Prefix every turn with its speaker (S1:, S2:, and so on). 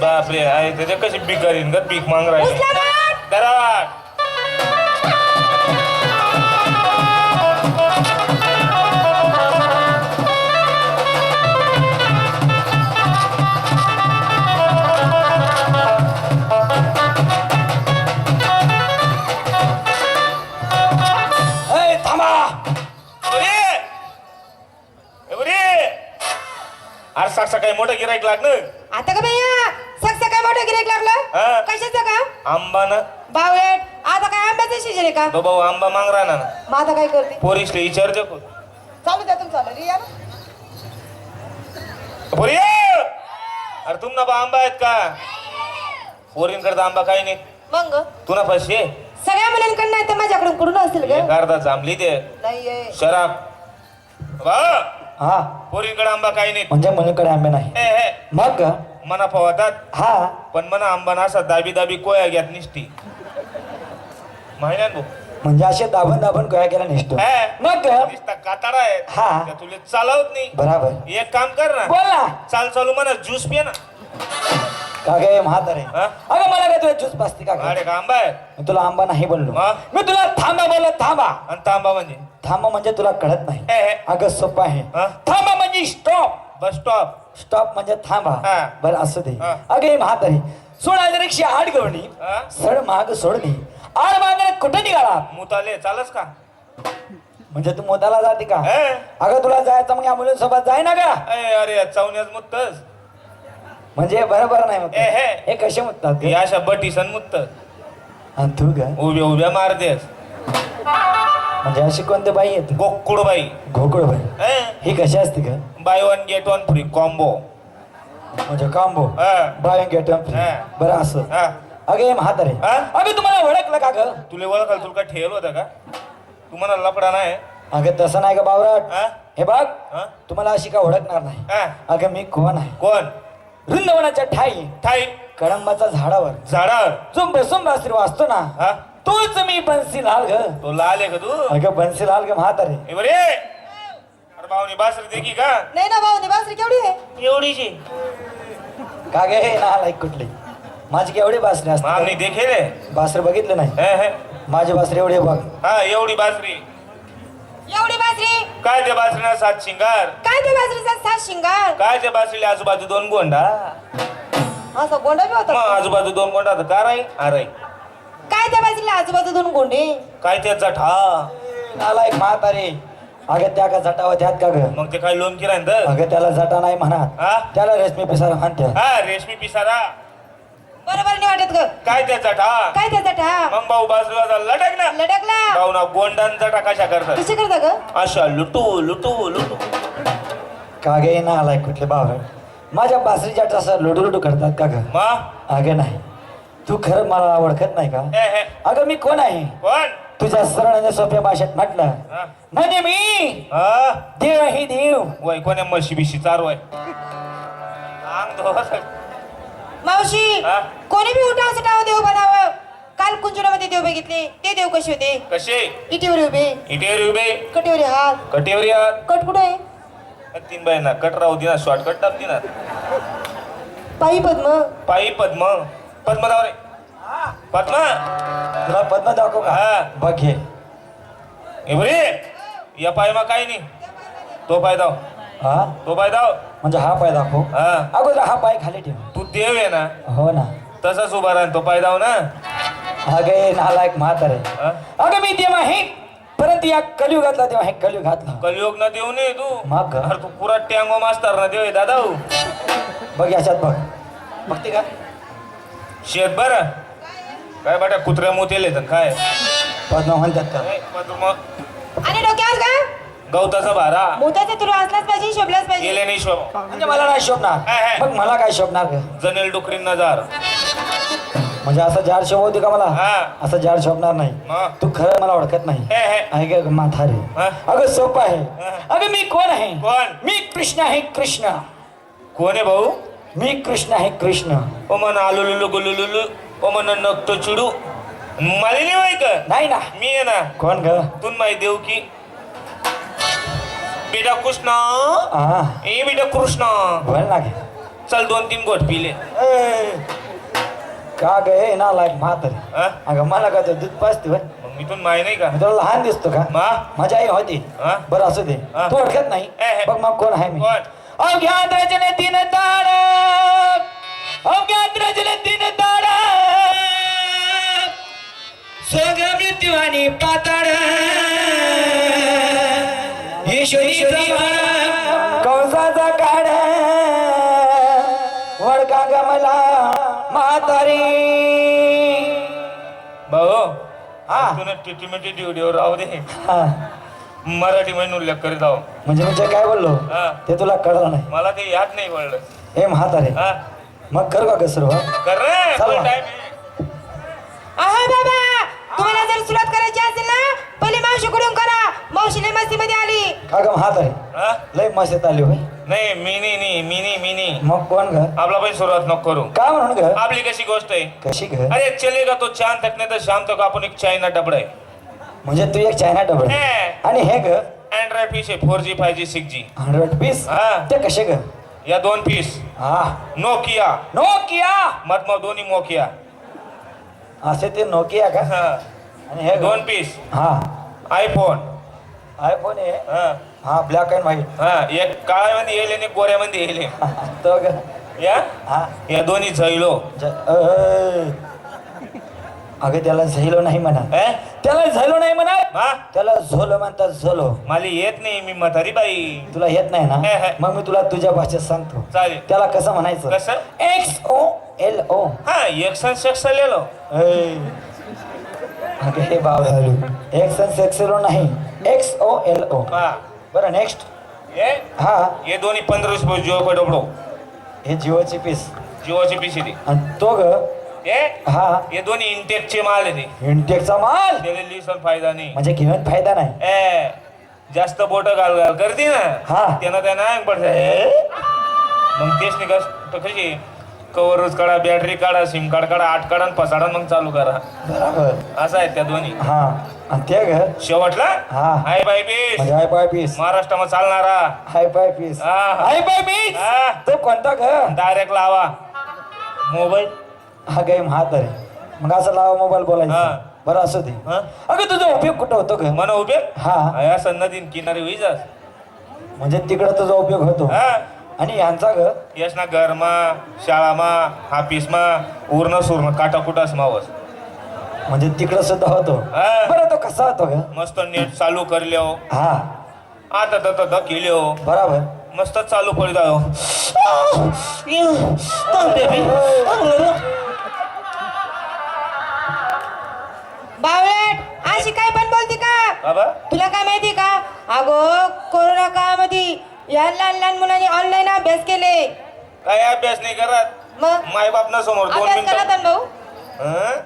S1: बापरे आहे त्याच्या कशी पीक करीन का पीक मांग राहील. साक सकाळी मोठं गिराईक लागलं?
S2: आता का भैया सक सकाळ मोठं गिरेक
S1: हा.
S2: लागलं कशाचं का?
S1: आंबा ना.
S2: बावळेट. आता काय आंब्याचं सीजन आहे का?
S1: तो भाऊ आंबा मांग राहणार. ना
S2: मग आता काय करते?
S1: पोरीसले विचारते को
S2: चालू द्या तुमचं चालू या ना.
S1: पोरी अरे तुम ना बा आंबा आहेत का? पोरींकडे आंबा काही नाही
S2: मग?
S1: तू ना पैसे
S2: सगळ्या मुलांकडनं आहे तर माझ्याकडून कुठून ग?
S1: एक अर्धा जांभली ते. शराब. बा!
S3: हा.
S1: पोरींकडे आंबा काही नाही.
S3: म्हणजे मुलीकडे आंबे नाही.
S1: हे हे.
S3: मग?
S1: मना पवतात
S3: हा.
S1: पण मना आंबा ना असा दाबी दाबी कोया घ्यात महिन्यात भाऊ?
S3: म्हणजे असे दाबून दाबून गोळ्या केला निसतो
S1: हे.
S3: मग? का?
S1: निसता काताडा आहे.
S3: हा.
S1: त्या तुला चालवत नाही.
S3: बराबर.
S1: एक काम कर ना.
S3: बोल ना.
S1: चाल चालू म्हणा ज्यूस पिय ना.
S3: का गे म्हातारे.
S1: हा?
S3: अगं काय तुला ज्यूस का ग?
S1: अरे आंबा आहे.
S3: मी तुला आंबा नाही बोललो
S1: हा?
S3: मी तुला थांबा बोललो थांबा.
S1: आणि तांबा म्हणजे?
S3: थांबा म्हणजे तुला कळत नाही.
S1: हे.
S3: अगं सोपं आहे.
S1: हा?
S3: थांबा म्हणजे स्टॉप
S1: बस स्टॉप
S3: स्टॉप म्हणजे थांबा. बरं असू दे.
S1: हा.
S3: अगे हे म्हातारे सोळा एकशे आठ गवणी
S1: हा?
S3: सड माग सोडली आड मागे कुठे निघाला?
S1: मुताले चालस का?
S3: म्हणजे तू मोताला जाते का? अगं तुला जायचं मग ॲम्ब्युलन्स सोबत जाय ना का
S1: ए, अरे चवण्यात मुत्तस.
S3: म्हणजे बरोबर नाही मग.
S1: ए, हे.
S3: हे कसे मुततात?
S1: हे? अशा बटीसन मुत्त
S3: आणि तू ग?
S1: उभ्या उभ्या मारतेस.
S3: म्हणजे अशी कोणते बाई आहेत?
S1: गोकुळ बाई.
S3: घोकळ बाई. ही कशी असते का
S1: buy one get one free combo
S3: म्हणजे कांबो
S1: हा.
S3: बाय गेट
S1: हा.
S3: बरं असं.
S1: हा.
S3: अगे हे म्हातारे.
S1: हा?
S3: अगं तुम्हाला ओळखलं का ग?
S1: तुला ओळखाल तुला काय ठेवलं होतं का? तू म्हणा लपडा नाही?
S3: अगं तसं नाही का बावराट.
S1: हा?
S3: हे बघ
S1: हा?
S3: तुम्हाला अशी का ओळखणार नाही.
S1: हा?
S3: अगं मी कोण आहे?
S1: कोण?
S3: वृंदावनाच्या ठाई
S1: ठाई.
S3: कळंबाच्या झाडावर.
S1: झाडावर.
S3: जो बसून बासरी वाचतो ना
S1: हा?
S3: तोच मी बन्सीलाल ग.
S1: तो लाल आहे का तू?
S3: अगं बन्सीलाल ग म्हातारे.
S1: ए बरे. अरे भाऊनी बासरी देखी का?
S2: नाही ना भाऊ निवासरी केवढी आहे?
S1: एवढीची
S3: का गे हे ना कुठली? माझी केवढी बासरी
S1: मागणी
S3: असते
S1: देखे रे.
S3: बासरी बघितलं नाही?
S1: हे हे.
S3: माझी बासरी एवढी बघ.
S1: हा एवढी बासरी.
S2: एवढी बाजरी?
S1: काय त्या बासरीला सात शिंगार?
S2: काय ते बाजरीचा सात शिंगार?
S1: काय त्या बासरीला आजूबाजू दोन गोंडा?
S2: असं गोंडा बी
S1: मग
S2: होता
S1: आजूबाजू दोन गोंडा तर का राही अरे
S2: काय त्या बाजरीला आजूबाजू दोन गोंडे?
S1: काय त्या जठा?
S3: नाला एक म्हातारे. अगं त्या का जटावा त्यात का ग?
S1: मग ते काय लोन किराय तर
S3: अगं त्याला जटा नाही म्हणत.
S1: हा?
S3: त्याला रेशमी पिसारा म्हणते
S1: हा रेशमी पिसारा.
S2: बरोबर नाही वाटत ग.
S1: काय त्या जठा?
S2: काय त्याचा ठा
S1: मग भाऊ बाजूला लटक ना.
S2: लडकला
S1: ना गोंडान जटा कशा करतात?
S2: कशी करता ग?
S1: अशा लुटू लुटू लुटू.
S3: का गे ना आलाय कुठले बावळ माझ्या बासरीच्या असं लुडू लुडू करतात का ग?
S1: मा?
S3: अगं नाही. तू खरं मला ओळखत नाही का?
S1: हे हे.
S3: अगं मी कोण आहे?
S1: कोण?
S3: तुझ्या सरळ आणि सोप्या भाषेत म्हटलं.
S1: हा?
S3: म्हणजे मी.
S1: हा?
S3: देव ही देव.
S1: वय कोण्या म्हशी बिशी चार वय. अंग.
S2: मावशी
S1: हा?
S2: कोणी बी उठाव सटाव देव बनावं? काल कुंजुरामध्ये देव बघितले. ते देव कसे होते?
S1: कसे?
S2: इटीवर उभे.
S1: इटेवर उभे.
S2: कटीवर हात.
S1: कटेवर या
S2: कट कुठं आहे?
S1: तीन बाय ना कट राहू दिना शॉर्टकट टाक दिना
S2: पायी पद्म.
S1: पायी पद्म. पद्म दाव रे पद्म.
S3: तुला पद्म दाखव का?
S1: हा.
S3: बघ घे
S1: एवढे या पाय मा काही नाही. तो पाय दाव.
S3: हा?
S1: तो पाय दाव.
S3: म्हणजे हा पाय दाखव.
S1: हा.
S3: अगोदर हा पाय खाली ठेव.
S1: तू देव आहे ना.
S3: हो ना.
S1: तसाच उभा राहा तो पाय दाव ना.
S3: अगे नालायक म्हातारे.
S1: हा?
S3: अगं मी देव आहे परंतु या कलियुगातला देव आहे कलियुग घातला.
S1: कलियोग ना देऊ नये तू.
S3: मग? का?
S1: अरे तू पुरा टँगो मास्तर ना देव आहे दादा हो.
S3: बघ याच्यात बघ. बघते का?
S1: शेत बर काय बेटा कुत्र्या मोतेले तर काय?
S3: पद्म म्हणतात का?
S1: ए, पद्म
S2: आणि डोक्यावर का?
S1: गवताचा भारा.
S2: मोत्याचा तुला असलाच पाहिजे शोभलाच पाहिजे.
S1: गेले नाही शोभ.
S3: म्हणजे मला नाही शोभणार.
S1: हे.
S3: मग मला काय शोभणार ग?
S1: जनेल डुकरीन नजार
S3: म्हणजे असं झाड शोभवते का मला?
S1: हा.
S3: असं झाड शोभणार नाही.
S1: मग?
S3: तू खरं मला ओळखत नाही.
S1: हे हे.
S3: आहे का म्हातारे?
S1: हा?
S3: अगं सोपं आहे.
S1: हा.
S3: अगं मी कोण आहे?
S1: कोण?
S3: मी कृष्ण आहे कृष्ण.
S1: कोण आहे भाऊ?
S3: मी कृष्ण आहे कृष्ण.
S1: ओ मन आलू लुलू गुलू लुलू ओ मन नकतो चिडू. मालिनी माही का
S3: नाही ना.
S1: मी आहे ना.
S3: कोण ग?
S1: तुन माही देऊ की. बेटा कृष्ण.
S3: हा
S1: ए बेटा कृष्ण.
S3: बोल ना गे.
S1: चल दोन तीन गोट पिले.
S3: ए, का गे ना लायक म्हातारे.
S1: हा?
S3: अगं मला का ते दूध पाजते होय
S1: मग मी तुला माय नाही का?
S3: मी तुला लहान दिसतो का?
S1: मा?
S3: माझी आई होती.
S1: हा?
S3: बरं असू दे.
S1: हा.
S3: तू ओळखत नाही.
S1: ए, हे.
S3: बघ मग कोण आहे मी.
S1: कोण?
S3: अज्ञात रचने तीन ताड अज्ञात रचने तीन ताड स्वर्ग मृत्यू आणि पाताळ. ईश्वरीचा कंसाचा वडका गमला म्हातारी?
S1: भाऊ
S3: हा.
S1: तुला टिटीमिटी ड्युटीवर राहू दे.
S3: हा,
S1: मराठी म्हणून उल्लेख करीत आहो
S3: म्हणजे मी जे काय बोललो?
S1: हा.
S3: ते तुला कळलं नाही.
S1: मला ते याद नाही कळलं.
S3: हे म्हातारे.
S1: हा.
S3: मग करू का सुरुवात
S1: कर रे
S3: चला.
S1: फुल टाइम आहे.
S2: अहो बाबा तुम्हाला जर सुरुवात करायची असेल ना पहिले मावशीकडून करा? मावशीने मस्ती मध्ये आली.
S3: का ग म्हातारे
S1: हा?
S3: लय मस्त आली होय?
S1: नाही मिनी नी मिनी मिनी.
S3: मग कोण ग?
S1: आपला पण सुरुवात नको करू.
S3: का म्हणून ग?
S1: आपली कशी गोष्ट आहे?
S3: कशी ग?
S1: अरे चलेगा तो चांद तक नाही तर शाम तक आपण एक चायना डबडा आहे.
S3: म्हणजे तू एक चायना डबल
S1: हे.
S3: आणि हे ग?
S1: अँड्रॉइड पीस आहे four G five G six G
S3: hundred piece
S1: हा.
S3: ते कसे ग?
S1: या दोन पीस
S3: हा.
S1: नोकिया
S3: नोकिया
S1: मत मग दोन्ही मोकिया
S3: असे ते नोकिया का?
S1: हा.
S3: आणि हे?
S1: दोन पीस
S3: हा.
S1: आयफोन
S3: आयफोन आहे
S1: हा.
S3: हा ब्लॅक अँड व्हाईट
S1: हा एक काळ्यामध्ये येईल आणि गोऱ्यामध्ये येईल.
S3: तो ग
S1: या?
S3: हा.
S1: या दोन्ही झैलो.
S3: ज- अगं त्याला झैलो नाही म्हणा
S1: हे?
S3: त्याला झैलो नाही म्हणा
S1: हा?
S3: त्याला झोलो म्हणतात झोलो.
S1: मला येत नाही मी म्हातारी बाई.
S3: तुला येत नाही
S1: हे, हे.
S3: ना मग मी तुला तुझ्या भाषेत सांगतो.
S1: चालेल.
S3: त्याला कसं म्हणायचं?
S1: कसं?
S3: एक्स ओ एल ओ
S1: हा एक सन सेक्स लिहिलो
S3: हे बाब एक्स एन सेक्स एल ओ नाही. एक्स ओ एल ओ
S1: हा
S3: बरं नेक्स्ट
S1: ये.
S3: हा.
S1: ये दोन्ही पंधरा रुपये जिओ पे डबडो
S3: हे जिओची पीस
S1: जिओची पीस आहे
S3: आणि तो ग.
S1: ये.
S3: हा.
S1: ये दोन्ही इंटेकचे माल
S3: इंटेकचा माल?
S1: त्याला लिसन फायदा नाही.
S3: म्हणजे घेऊन फायदा नाही.
S1: ए जास्त बोट घाल घाल. करते ना.
S3: हा.
S1: त्यानं त्या नाही पडत. मग तेच नाही कशी? कवरच काढा बॅटरी काढा सिम कार्ड काढा आठ काढा आणि पसाडा मग चालू करा.
S3: बरोबर.
S1: असं आहे त्या दोन्ही.
S3: हा. आणि ते ग
S1: शेवटला?
S3: हा.
S1: हाय बाय बीस
S3: म्हणजे हाय पाय पीस
S1: महाराष्ट्रामध्ये चालणारा.
S3: हाय पाय पीस
S1: हा.
S3: हाय पाय पीस
S1: हा.
S3: तो कोणता ग
S1: डायरेक्ट लावा. मोबाईल.
S3: हा गेम हात आहे. मग असं लावा मोबाईल
S1: हा.
S3: बोलायचं बरं असू दे.
S1: हा?
S3: अगं तुझा उपयोग कुठं होतो ग
S1: मन उभे
S3: हा
S1: या सन्नदीन किनारी होईजास
S3: म्हणजे तिकडं तुझा उपयोग होतो.
S1: हा.
S3: आणि यांचा ग?
S1: यस ना घरमा शाळामा ऑफिसमा उरण सुरण काटाकुटास मावस.
S3: म्हणजे तिकडं सुद्धा होतो?
S1: हा.
S3: बरं तो कसा होतो ग?
S1: मस्त नेट चालू करल्यो
S3: हा.
S1: आता तर तर केल्यो
S3: बराबर.
S1: मस्त चालू पडी जायो
S2: बावळट अशी काय पण बोलते का?
S1: बाबा?
S2: तुला काय माहिती का? अगो कोरोना काळामध्ये या लहान लहान मुलांनी ऑनलाईन अभ्यास केले.
S1: काय अभ्यास नाही करत?
S2: मग?
S1: माय बाप ना समोर दोन
S2: अभ्यास करा
S1: मिनिटं
S2: भाऊ.
S1: हं?